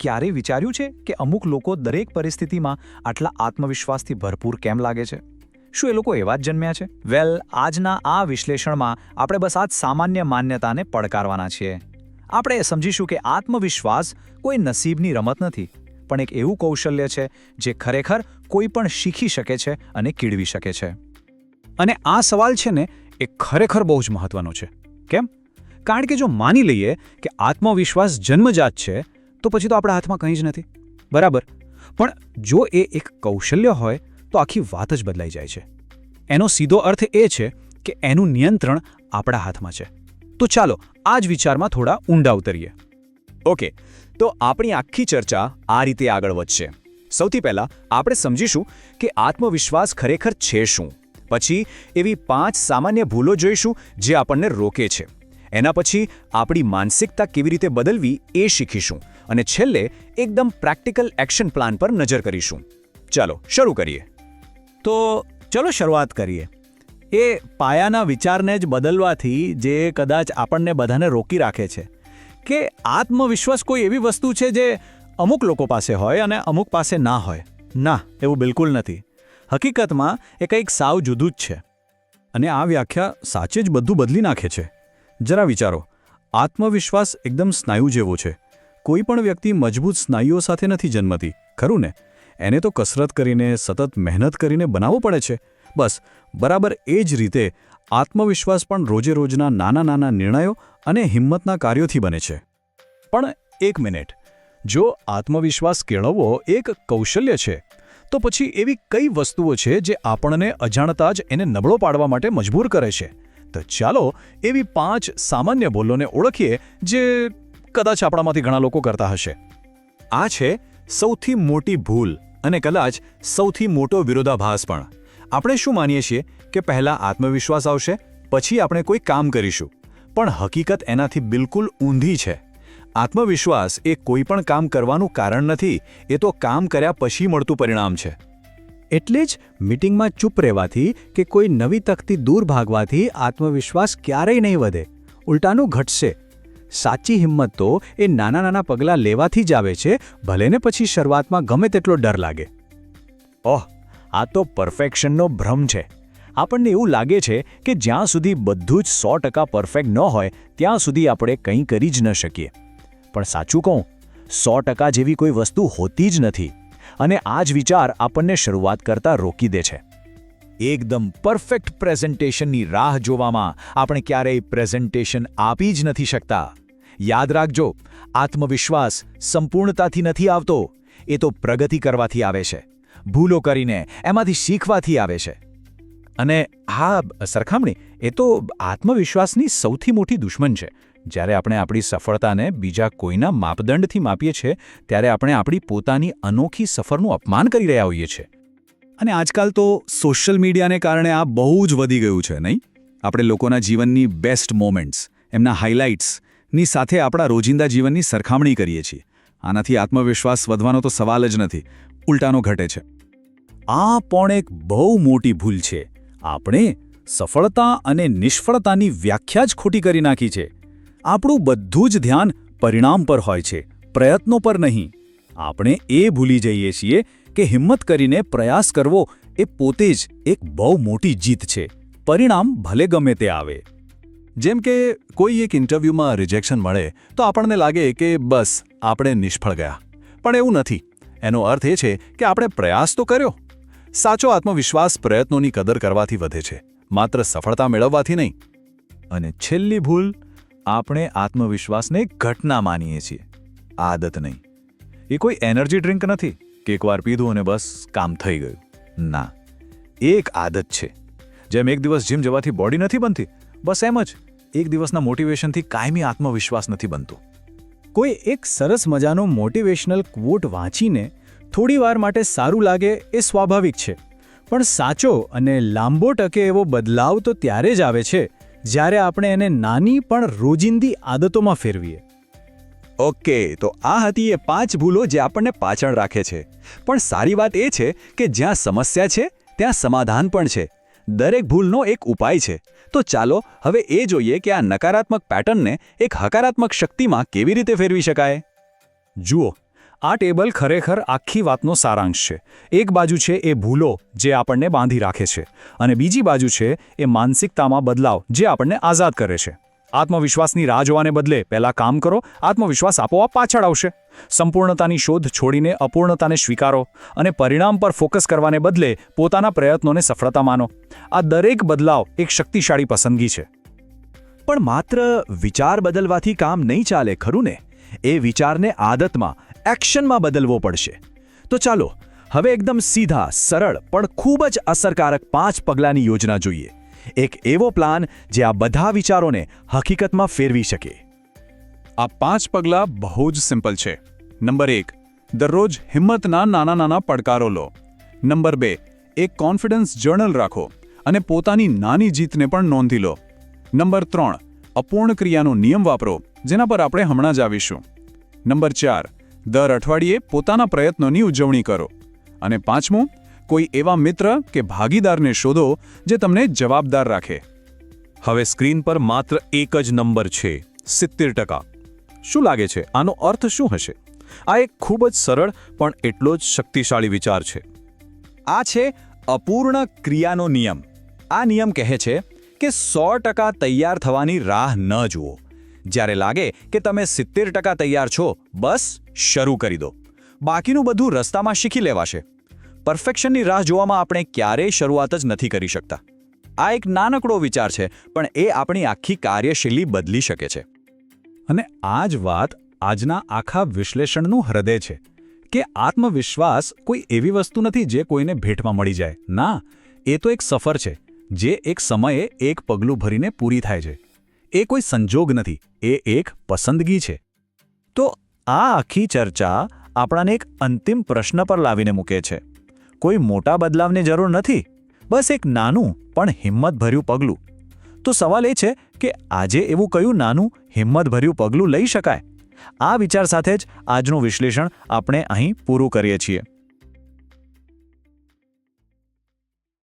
ક્યારેય વિચાર્યું છે કે અમુક લોકો દરેક પરિસ્થિતિમાં આટલા આત્મવિશ્વાસથી ભરપૂર કેમ લાગે છે? શું એ લોકો એવા જ જન્મ્યા છે? વેલ, આજના આ વિશ્લેષણમાં આપણે બસ આ સામાન્ય માન્યતાને પડકારવાના છીએ. આપણે એ સમજીશું કે આત્મવિશ્વાસ કોઈ નસીબની રમત નથી, પણ એક એવું કૌશલ્ય છે જે ખરેખર કોઈ પણ શીખી શકે છે અને કેળવી શકે છે. અને આ સવાલ છે ને, એ ખરેખર બહુ જ મહત્વનો છે. કેમ? કારણ કે જો માની લઈએ કે આત્મવિશ્વાસ જન્મજાત છે તો પછી તો આપણા હાથમાં કંઈ જ નથી. બરાબર. પણ જો એ એક કૌશલ્ય હોય, તો આખી વાત જ બદલાઈ જાય છે. એનો સીધો અર્થ એ છે કે એનું નિયંત્રણ આપણા હાથમાં છે. તો ચાલો, આ જ વિચારમાં થોડા ઊંડા ઉતરીએ. ઓકે, તો આપણી આખી ચર્ચા આ રીતે આગળ વધશે. સૌથી પહેલાં આપણે સમજીશું કે આત્મવિશ્વાસ ખરેખર છે શું? પછી એવી પાંચ સામાન્ય ભૂલો જોઈશું જે આપણને રોકે છે. એના પછી આપણી માનસિકતા કેવી રીતે બદલવી એ શીખીશું અને છેલ્લે એકદમ પ્રેક્ટિકલ એક્શન પ્લાન પર નજર કરીશું. ચાલો, શરૂ કરીએ. તો ચલો શરૂઆત કરીએ. એ પાયાના વિચારને જ બદલવાથી જે કદાચ આપણને બધાને રોકી રાખે છે કે આત્મવિશ્વાસ કોઈ એવી વસ્તુ છે જે અમુક લોકો પાસે હોય અને અમુક પાસે ના હોય. ના, એવું બિલકુલ નથી. હકીકતમાં એ કંઈક સાવ જુદું જ છે. અને આ વ્યાખ્યા સાચે જ બધું બદલી નાખે છે. જરા વિચારો, આત્મવિશ્વાસ એકદમ સ્નાયુ જેવો છે. કોઈ પણ વ્યક્તિ મજબૂત સ્નાયુઓ સાથે નથી જન્મતી, ખરું ને? એને તો કસરત કરીને, સતત મહેનત કરીને બનાવવો પડે છે. બસ, બરાબર એ જ રીતે આત્મવિશ્વાસ પણ રોજે રોજના નાના નાના નિર્ણયો અને હિંમતના કાર્યોથી બને છે. પણ એક મિનિટ, જો આત્મવિશ્વાસ કેળવવો એક કૌશલ્ય છે, તો પછી એવી કઈ વસ્તુઓ છે જે આપણને અજાણતા જ એને નબળો પાડવા માટે મજબૂર કરે છે? તો ચાલો એવી પાંચ સામાન્ય ભૂલોને ઓળખીએ જે કદાચ આપણામાંથી ઘણા લોકો કરતા હશે. આ છે સૌથી મોટી ભૂલ અને કદાચ સૌથી મોટો વિરોધાભાસ પણ. આપણે શું માનીએ છીએ કે પહેલાં આત્મવિશ્વાસ આવશે, પછી આપણે કોઈ કામ કરીશું. પણ હકીકત એનાથી બિલકુલ ઊંધી છે. આત્મવિશ્વાસ એ કોઈ પણ કામ કરવાનું કારણ નથી, એ તો કામ કર્યા પછી મળતું પરિણામ છે. એટલે જ મીટિંગમાં ચૂપ રહેવાથી કે કોઈ નવી તકથી દૂર ભાગવાથી આત્મવિશ્વાસ ક્યારેય નહીં વધે. ઉલટાનું ઘટશે. સાચી હિંમત તો એ નાના નાના પગલાં લેવાથી જ આવે છે ભલેને પછી શરૂઆતમાં ગમે તેટલો ડર લાગે. ઓહ, આ તો પરફેક્શનનો ભ્રમ છે. આપણને એવું લાગે છે કે જ્યાં સુધી બધું જ સો ટકા પરફેક્ટ ન હોય, ત્યાં સુધી આપણે કંઈ કરી જ ન શકીએ. પણ સાચું કહું, સો ટકા જેવી કોઈ વસ્તુ હોતી જ નથી. અને આ જ વિચાર આપણને શરૂઆત કરતા રોકી દે છે. એકદમ પરફેક્ટ પ્રેઝન્ટેશનની રાહ જોવામાં આપણે ક્યારેય પ્રેઝન્ટેશન આપી જ નથી શકતા. યાદ રાખજો, આત્મવિશ્વાસ સંપૂર્ણતાથી નથી આવતો, એ તો પ્રગતિ કરવાથી આવે છે. ભૂલો કરીને એમાંથી શીખવાથી આવે છે. અને હા સરખામણી, એ તો આત્મવિશ્વાસની સૌથી મોટી દુશ્મન છે. જ્યારે આપણે આપણી સફળતાને બીજા કોઈના માપદંડથી માપીએ છીએ, ત્યારે આપણે આપણી પોતાની અનોખી સફરનું અપમાન કરી રહ્યા હોઈએ છીએ. અને આજકાલ તો સોશિયલ મીડિયાને કારણે આ બહુ જ વધી ગયું છે, નહીં? આપણે લોકોના જીવનની બેસ્ટ મોમેન્ટ્સ, એમના હાઇલાઇટ્સની સાથે આપણા રોજિંદા જીવનની સરખામણી કરીએ છીએ. આનાથી આત્મવિશ્વાસ વધવાનો તો સવાલ જ નથી, ઉલટાનો ઘટે છે. આ પણ એક બહુ મોટી ભૂલ છે. આપણે સફળતા અને નિષ્ફળતાની વ્યાખ્યા જ ખોટી કરી નાખી છે. આપણું બધું જ ધ્યાન પરિણામ પર હોય છે, પ્રયત્નો પર નહીં. આપણે એ ભૂલી જઈએ છીએ કે હિંમત કરીને પ્રયાસ કરવો એ પોતે જ એક બહુ મોટી જીત છે. પરિણામ ભલે ગમે તે આવે. જેમ કે કોઈ એક ઇન્ટરવ્યૂમાં રિજેક્શન મળે તો આપણને લાગે કે બસ, આપણે નિષ્ફળ ગયા. પણ એવું નથી. એનો અર્થ એ છે કે આપણે પ્રયાસ તો કર્યો. સાચો આત્મવિશ્વાસ પ્રયત્નોની કદર કરવાથી વધે છે. માત્ર સફળતા મેળવવાથી નહીં. અને છેલ્લી ભૂલ આપણે આત્મવિશ્વાસને ઘટના માનીએ છીએ. આદત નહીં. એ કોઈ એનર્જી ડ્રિંક નથી કે એકવાર પીધું અને બસ કામ થઈ ગયું. ના. એક આદત છે. જેમ એક દિવસ જીમ જવાથી બોડી નથી બનતી, બસ એમ જ એક દિવસના મોટિવેશનથી કાયમી આત્મવિશ્વાસ નથી બનતો. કોઈ એક સરસ મજાનો મોટિવેશનલ ક્વોટ વાંચીને થોડી વાર માટે સારું લાગે એ સ્વાભાવિક છે. પણ સાચો અને લાંબો ટકે એવો બદલાવ તો ત્યારે જ આવે છે જ્યારે આપણે એને નાની પણ રોજિંદી આદતોમાં ફેરવીએ. ઓકે તો આ હતી એ પાંચ ભૂલો જે આપણને પાછળ રાખે છે. પણ સારી વાત એ છે કે જ્યાં સમસ્યા છે ત્યાં સમાધાન પણ છે. દરેક ભૂલનો એક ઉપાય છે. તો ચાલો હવે એ જોઈએ કે આ નકારાત્મક પેટર્નને એક હકારાત્મક શક્તિમાં કેવી રીતે ફેરવી શકાય. જુઓ આ ટેબલ ખરેખર આખી વાતનો સારાંશ છે. એક બાજુ છે એ ભૂલો જે આપણને બાંધી રાખે છે અને બીજી બાજુ છે એ માનસિકતામાં બદલાવ જે આપણને આઝાદ કરે છે. આત્મવિશ્વાસની રાહ જોવાને બદલે પહેલાં કામ કરો, આત્મવિશ્વાસ આપોઆપ પાછળ આવશે. સંપૂર્ણતાની શોધ છોડીને અપૂર્ણતાને સ્વીકારો અને પરિણામ પર ફોકસ કરવાને બદલે પોતાના પ્રયત્નોને સફળતા માનો. આ દરેક બદલાવ એક શક્તિશાળી પસંદગી છે. પણ માત્ર વિચાર બદલવાથી કામ નહીં ચાલે, ખરું ને? એ વિચારને આદતમાં, એક્શનમાં બદલવો પડશે. તો ચાલો, હવે એકદમ સીધા, સરળ, પણ ખૂબ જ અસરકારક પાંચ પગલાંની યોજના જોઈએ. એક એવો પ્લાન જે આ બધા વિચારોને હકીકતમાં ફેરવી શકે. આ પાંચ પગલાં બહુ જ સિમ્પલ છે. નંબર એક, દરરોજ હિંમતના નાના નાના પડકારો લો. નંબર બે, એક કોન્ફિડન્સ જર્નલ રાખો અને પોતાની નાની જીતને પણ નોંધી લો. નંબર ત્રણ, અપૂર્ણ ક્રિયાનો નિયમ વાપરો. જેના પર આપણે હમણાં જ આવીશું. નંબર ચાર દર અઠવાડિયે પોતાના પ્રયત્નોની ઉજવણી કરો. અને પાંચમું કોઈ એવા મિત્ર કે ભાગીદારને શોધો જે તમને જવાબદાર રાખે. હવે સ્ક્રીન પર માત્ર એક જ નંબર છે સિત્તેર ટકા. શું લાગે છે? આનો અર્થ શું હશે? આ એક ખૂબ જ સરળ પણ એટલો જ શક્તિશાળી વિચાર છે. આ છે અપૂર્ણ ક્રિયાનો નિયમ. આ નિયમ કહે છે કે સો ટકા તૈયાર થવાની રાહ ન જુઓ. જ્યારે લાગે કે તમે સિત્તેર ટકા તૈયાર છો, બસ શરૂ કરી દો. બાકીનું બધું રસ્તામાં શીખી લેવાશે. પરફેક્શનની રાહ જોવામાં આપણે ક્યારેય શરૂઆત જ નથી કરી શકતા. આ એક નાનકડો વિચાર છે, પણ એ આપણી આખી કાર્યશૈલી બદલી શકે છે. અને આ જ વાત આજના આખા વિશ્લેષણનું હૃદય છે, કે આત્મવિશ્વાસ કોઈ એવી વસ્તુ નથી જે કોઈને ભેટમાં મળી જાય. ના, એ તો એક સફર છે, જે એક સમયે એક પગલું ભરીને પૂરી થાય છે. એ કોઈ સંજોગ નથી, એ એક પસંદગી છે. તો આ આખી ચર્ચા આપણાને એક અંતિમ પ્રશ્ન પર લાવીને મૂકે છે. કોઈ મોટા બદલાવની જરૂર નથી, બસ એક નાનું પણ હિંમતભર્યું પગલું. તો સવાલ એ છે કે આજે એવું કયું નાનું હિંમતભર્યું પગલું લઈ શકાય? આ વિચાર સાથે જ આજનું વિશ્લેષણ આપણે અહીં પૂરું કરીએ છીએ.